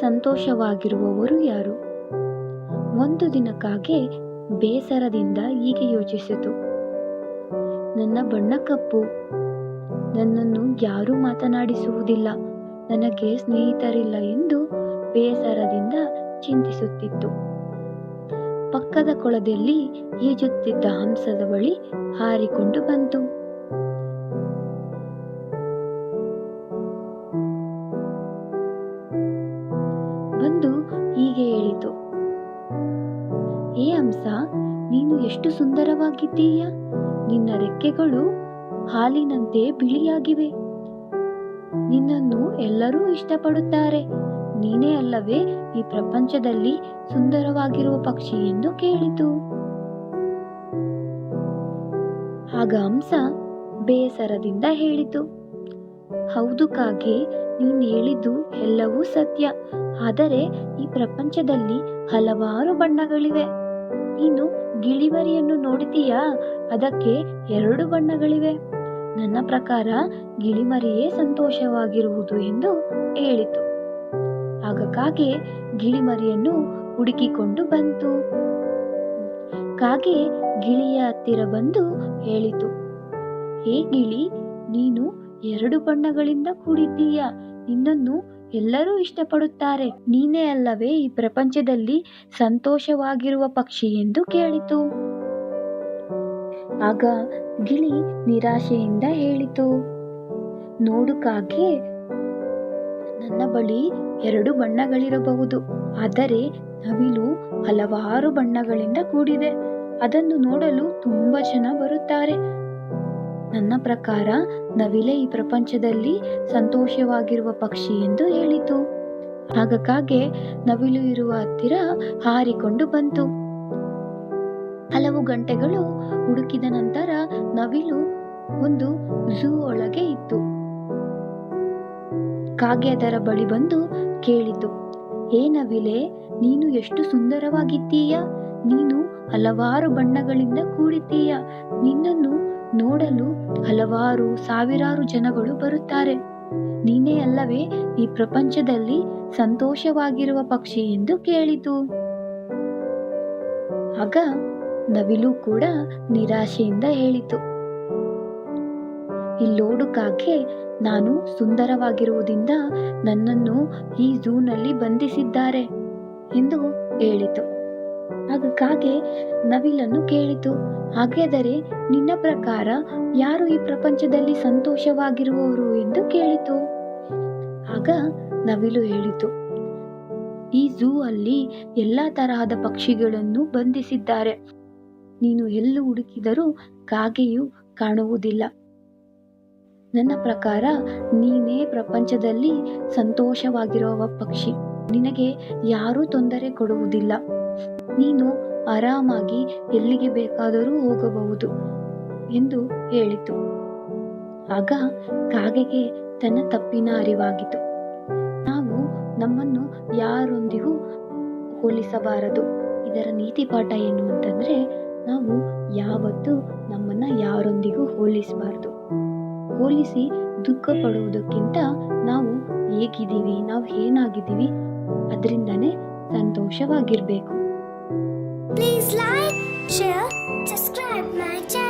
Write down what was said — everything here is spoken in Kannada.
ಸಂತೋಷವಾಗಿರುವವರು ಯಾರು? ಒಂದು ದಿನಕ್ಕಾಗೆ ಬೇಸರದಿಂದ ಹೀಗೆ ಯೋಚಿಸಿತು. ನನ್ನ ಬಣ್ಣ ಕಪ್ಪು. ನನ್ನನ್ನು ಯಾರೂ ಮಾತನಾಡಿಸುವುದಿಲ್ಲ. ನನಗೆ ಸ್ನೇಹಿತರಿಲ್ಲ ಎಂದು ಬೇಸರದಿಂದ ಚಿಂತಿಸುತ್ತಿತ್ತು. ಪಕ್ಕದ ಕೊಳದಲ್ಲಿ ಈಜುತ್ತಿದ್ದ ಹಂಸದ ಬಳಿ ಹಾರಿಕೊಂಡು ಬಂತು. ಎಷ್ಟು ಸುಂದರವಾಗಿದ್ದೀಯ? ನಿನ್ನ ರೆಕ್ಕೆಗಳು ಹಾಲಿನಂತೆ ಬಿಳಿಯಾಗಿವೆ. ನಿನ್ನನ್ನು ಎಲ್ಲರೂ ಇಷ್ಟಪಡುತ್ತಾರೆ. ನೀನೇ ಅಲ್ಲವೇ ಈ ಪ್ರಪಂಚದಲ್ಲಿ ಸುಂದರವಾಗಿರುವ ಪಕ್ಷಿ ಎಂದು ಕೇಳಿತು. ಆಗ ಹಂಸ ಬೇಸರದಿಂದ ಹೇಳಿತು, ಹೌದು ಕಾಗೆ, ನೀನು ಹೇಳಿದ್ದು ಎಲ್ಲವೂ ಸತ್ಯ. ಆದರೆ ಈ ಪ್ರಪಂಚದಲ್ಲಿ ಹಲವಾರು ಬಣ್ಣಗಳಿವೆ. ನೀನು ಗಿಳಿಮರಿಯನ್ನು ನೋಡಿದೀಯಾ ಅದಕ್ಕೆ ಎರಡು ಬಣ್ಣಗಳಿವೆ. ನನ್ನ ಪ್ರಕಾರ ಗಿಳಿಮರಿಯೇ ಸಂತೋಷವಾಗಿರುವುದು ಎಂದು ಹೇಳಿತು. ಆಗ ಕಾಗೆ ಗಿಳಿಮರಿಯನ್ನು ಹುಡುಕಿಕೊಂಡು ಬಂತು. ಕಾಗೆ ಗಿಳಿಯ ಹತ್ತಿರ ಬಂದು ಹೇಳಿತು, ಹೇ ಗಿಳಿ, ನೀನು ಎರಡು ಬಣ್ಣಗಳಿಂದ ಕೂಡಿದ್ದೀಯ? ನಿನ್ನನ್ನು ಎಲ್ಲರೂ ಇಷ್ಟಪಡುತ್ತಾರೆ. ನೀನೇ ಅಲ್ಲವೇ ಈ ಪ್ರಪಂಚದಲ್ಲಿ ಸಂತೋಷವಾಗಿರುವ ಪಕ್ಷಿ ಎಂದು ಕೇಳಿತು. ಆಗ ಗಿಳಿ ನಿರಾಶೆಯಿಂದ ಹೇಳಿತು, ನೋಡು ಕಾಗೆ, ನನ್ನ ಬಳಿ ಎರಡು ಬಣ್ಣಗಳಿರಬಹುದು. ಆದರೆ ನವಿಲು ಹಲವಾರು ಬಣ್ಣಗಳಿಂದ ಕೂಡಿದೆ. ಅದನ್ನು ನೋಡಲು ತುಂಬಾ ಜನ ಬರುತ್ತಾರೆ. ನನ್ನ ಪ್ರಕಾರ ನವಿಲೆ ಈ ಪ್ರಪಂಚದಲ್ಲಿ ಸಂತೋಷವಾಗಿರುವ ಪಕ್ಷಿ ಎಂದು ಹೇಳಿತು. ಆಗ ಕಾಗೆ ನವಿಲು ಇರುವ ಹತ್ತಿರ ಹಾರಿಕೊಂಡು ಬಂತು. ಹಲವು ಗಂಟೆಗಳು ಹುಡುಕಿದ ನಂತರ ನವಿಲು ಒಂದು ಝೂ ಒಳಗೆ ಇತ್ತು. ಕಾಗೆ ಅದರ ಬಳಿ ಬಂದು ಕೇಳಿತು ಏ ನವಿಲೆ, ನೀನು ಎಷ್ಟು ಸುಂದರವಾಗಿದ್ದೀಯ? ನೀನು ಹಲವಾರು ಬಣ್ಣಗಳಿಂದ ಕೂಡಿದ್ದೀಯ? ನಿನ್ನನ್ನು ನೋಡಲು ಹಲವಾರು ಸಾವಿರಾರು ಜನಗಳು ಬರುತ್ತಾರೆ. ನೀನೇ ಅಲ್ಲವೇ, ಈ ಪ್ರಪಂಚದಲ್ಲಿ ಸಂತೋಷವಾಗಿರುವ ಪಕ್ಷಿ ಎಂದು ಕೇಳಿತು. ಆಗ ನವಿಲು ಕೂಡ ನಿರಾಶೆಯಿಂದ ಹೇಳಿತು. ಇಲ್ಲೋಡು ಕಾಗೆ ನಾನು ಸುಂದರವಾಗಿರುವುದರಿಂದ ನನ್ನನ್ನು ಈ ಝೂನಲ್ಲಿ ಬಂಧಿಸಿದ್ದಾರೆ ಎಂದು ಹೇಳಿತು. ಆಗ ಕಾಗೆ ನವಿಲನ್ನು ಕೇಳಿತು. ಹಾಗಾದರೆ ನಿನ್ನ ಪ್ರಕಾರ ಯಾರು ಈ ಪ್ರಪಂಚದಲ್ಲಿ ಸಂತೋಷವಾಗಿರುವವರು ಎಂದು ಕೇಳಿತು. ಆಗ ನವಿಲು ಹೇಳಿತು, ಈ ಝೂ ಅಲ್ಲಿ ಎಲ್ಲಾ ತರಹದ ಪಕ್ಷಿಗಳನ್ನು ಬಂಧಿಸಿದ್ದಾರೆ. ನೀನು ಎಲ್ಲೂ ಹುಡುಕಿದರೂ ಕಾಗೆಯು ಕಾಣುವುದಿಲ್ಲ. ನನ್ನ ಪ್ರಕಾರ ನೀನೇ ಪ್ರಪಂಚದಲ್ಲಿ ಸಂತೋಷವಾಗಿರುವ ಪಕ್ಷಿ. ನಿನಗೆ ಯಾರೂ ತೊಂದರೆ ಕೊಡುವುದಿಲ್ಲ. ನೀನು ಆರಾಮಾಗಿ ಎಲ್ಲಿಗೆ ಬೇಕಾದರೂ ಹೋಗಬಹುದು ಎಂದು ಹೇಳಿತು. ಆಗ ಕಾಗೆಗೆ ತನ್ನ ತಪ್ಪಿನ ಅರಿವಾಗಿತು ನಾವು ನಮ್ಮನ್ನು ಯಾರೊಂದಿಗೂ ಹೋಲಿಸಬಾರದು. ಇದರ ನೀತಿ ಪಾಠ ಏನು ಅಂತಂದ್ರೆ, ನಾವು ಯಾವತ್ತೂ ನಮ್ಮನ್ನ ಯಾರೊಂದಿಗೂ ಹೋಲಿಸಬಾರದು. ಹೋಲಿಸಿ ದುಃಖ ಪಡುವುದಕ್ಕಿಂತ ನಾವು ಹೇಗಿದ್ದೀವಿ, ನಾವು ಏನಾಗಿದ್ದೀವಿ ಅದರಿಂದನೇ ಸಂತೋಷವಾಗಿರಬೇಕು Please like, share, subscribe my channel.